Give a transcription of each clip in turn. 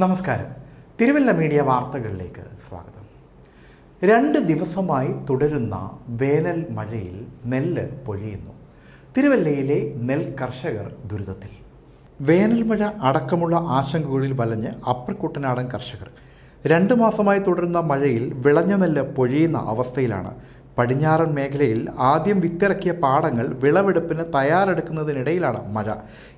നമസ്കാരം. തിരുവല്ല മീഡിയ വാർത്തകളിലേക്ക് സ്വാഗതം. രണ്ട് ദിവസമായി തുടരുന്ന വേനൽ മഴയിൽ നെല്ല് പൊഴിയുന്നു. തിരുവല്ലയിലെ നെൽ കർഷകർ ദുരിതത്തിൽ. വേനൽ മഴ അടക്കമുള്ള ആശങ്കകളിൽ വലഞ്ഞ് അപ്രക്കുട്ടനാടൻ കർഷകർ. രണ്ട് മാസമായി തുടരുന്ന മഴയിൽ വിളഞ്ഞ നെല്ല് പൊഴിയുന്ന അവസ്ഥയിലാണ്. പടിഞ്ഞാറൻ മേഖലയിൽ ആദ്യം വിത്തിറക്കിയ പാടങ്ങൾ വിളവെടുപ്പിന് തയ്യാറെടുക്കുന്നതിനിടയിലാണ് മഴ.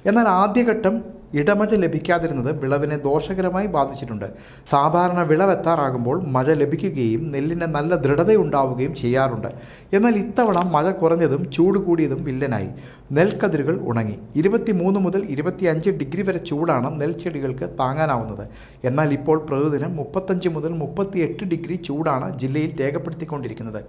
എന്നാൽ ആദ്യഘട്ടം ഇടമഴ ലഭിക്കാതിരുന്നത് വിളവിനെ ദോഷകരമായി ബാധിച്ചിട്ടുണ്ട്. സാധാരണ വിളവെത്താറാകുമ്പോൾ മഴ ലഭിക്കുകയും നെല്ലിന് നല്ല ദൃഢതയുണ്ടാവുകയും ചെയ്യാറുണ്ട്. എന്നാൽ ഇത്തവണ മഴ കുറഞ്ഞതും ചൂട് കൂടിയതും വില്ലനായി. നെൽക്കതിരുകൾ ഉണങ്ങി. ഇരുപത്തിമൂന്ന് മുതൽ ഇരുപത്തിയഞ്ച് ഡിഗ്രി വരെ ചൂടാണ് നെൽച്ചെടികൾക്ക് താങ്ങാനാവുന്നത്. എന്നാൽ ഇപ്പോൾ പ്രതിദിനം മുപ്പത്തഞ്ച് മുതൽ മുപ്പത്തിയെട്ട് ഡിഗ്രി ചൂടാണ് ജില്ലയിൽ രേഖപ്പെടുത്തിക്കൊണ്ടിരിക്കുന്നത്.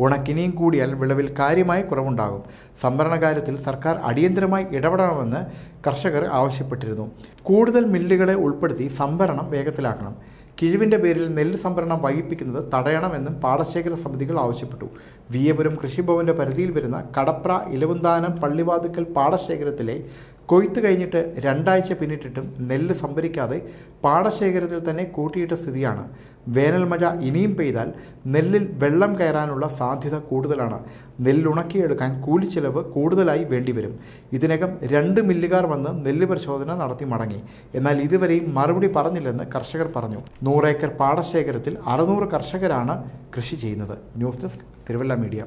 ഉണക്കിനിയും കൂടിയാൽ വിളവിൽ കാര്യമായ കുറവുണ്ടാകും. സംഭരണ കാര്യത്തിൽ സർക്കാർ അടിയന്തരമായി ഇടപെടണമെന്ന് കർഷകർ ആവശ്യപ്പെട്ടിരുന്നു. കൂടുതൽ മില്ലുകളെ ഉൾപ്പെടുത്തി സംഭരണം വേഗത്തിലാക്കണം. കിഴിവിന്റെ പേരിൽ നെല്ല് സംഭരണം വൈകിപ്പിക്കുന്നത് തടയണമെന്നും പാടശേഖര സമിതികൾ ആവശ്യപ്പെട്ടു. വിയപുരം കൃഷിഭവന്റെ പരിധിയിൽ വരുന്ന കടപ്ര ഇലവുന്താനം പള്ളിവാതുക്കൽ പാടശേഖരത്തിലെ കൊയ്ത്ത് കഴിഞ്ഞിട്ട് രണ്ടാഴ്ച പിന്നിട്ടിട്ടും നെല്ല് സംഭരിക്കാതെ പാടശേഖരത്തിൽ തന്നെ കൂട്ടിയിട്ട സ്ഥിതിയാണ്. വേനൽ മഴ ഇനിയും പെയ്താൽ നെല്ലിൽ വെള്ളം കയറാനുള്ള സാധ്യത കൂടുതലാണ്. നെല്ലുണക്കിയെടുക്കാൻ കൂലിച്ചെലവ് കൂടുതലായി വേണ്ടിവരും. ഇതിനകം രണ്ട് മില്ലുകാർ വന്ന് നെല്ല് പരിശോധന നടത്തി മടങ്ങി. എന്നാൽ ഇതുവരെയും മറുപടി പറഞ്ഞില്ലെന്ന് കർഷകർ പറഞ്ഞു. നൂറേക്കർ പാടശേഖരത്തിൽ അറുന്നൂറ് കർഷകരാണ് കൃഷി ചെയ്യുന്നത്. News desk Thiruvalla media.